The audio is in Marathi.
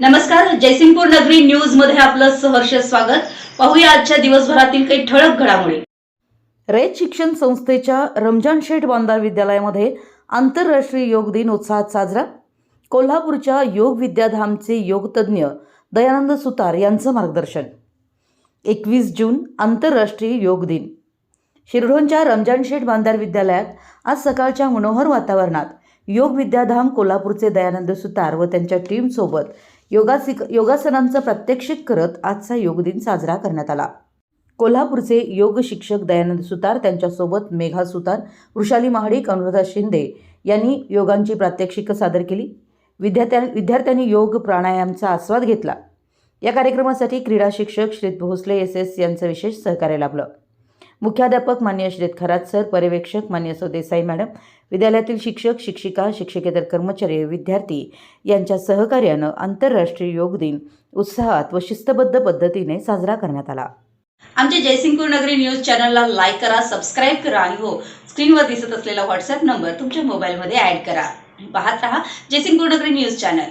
नमस्कार जयसिंगपूर नगरी न्यूजमध्ये आपलं सहर्ष स्वागत. पाहूया आजच्या दिवसभरातील काही ठळक घडामोडी. रयत शिक्षण संस्थेच्या रमजान शेठ बांदार विद्यालयामध्ये आंतरराष्ट्रीय योग दिन उत्साहात साजरा. कोल्हापूरच्या योग विद्याधामचे योगतज्ञ दयानंद सुतार यांचं मार्गदर्शन. एकवीस जून आंतरराष्ट्रीय योग दिन. शिरढोणच्या रमजान शेठ बांदार विद्यालयात आज सकाळच्या मनोहर वातावरणात योग विद्याधाम कोल्हापूरचे दयानंद सुतार व त्यांच्या टीमसोबत योगासिक योगासनांचं प्रात्यक्षिक करत आजचा योग दिन साजरा करण्यात आला. कोल्हापूरचे योग शिक्षक दयानंद सुतार त्यांच्यासोबत मेघा सुतार वृषाली महाडिक अनुराधा शिंदे यांनी योगांची प्रात्यक्षिकं सादर केली. विद्यार्थ्या विद्यार्थ्यांनी योग प्राणायामचा आस्वाद घेतला. या कार्यक्रमासाठी क्रीडा शिक्षक श्रीत भोसले एस एस यांचं विशेष सहकार्य लाभलं. मुख्याध्यापक मान्य श्रेत खरात सर पर्यवेक्षक मान्य सौ देसाई मॅडम विद्यालयातील शिक्षक शिक्षिका शिक्षकेतर कर्मचारी विद्यार्थी यांच्या सहकार्यानं आंतरराष्ट्रीय योग दिन उत्साहात व शिस्तबद्ध पद्धतीने साजरा करण्यात आला. आमच्या जयसिंगपूर नगरी न्यूज चॅनलला लाईक करा सबस्क्राईब करा आणि हो स्क्रीनवर दिसत असलेला व्हॉट्सअप नंबर तुमच्या मोबाईलमध्ये ऍड करा. पाहत राहा जयसिंगपूर नगरी न्यूज चॅनल.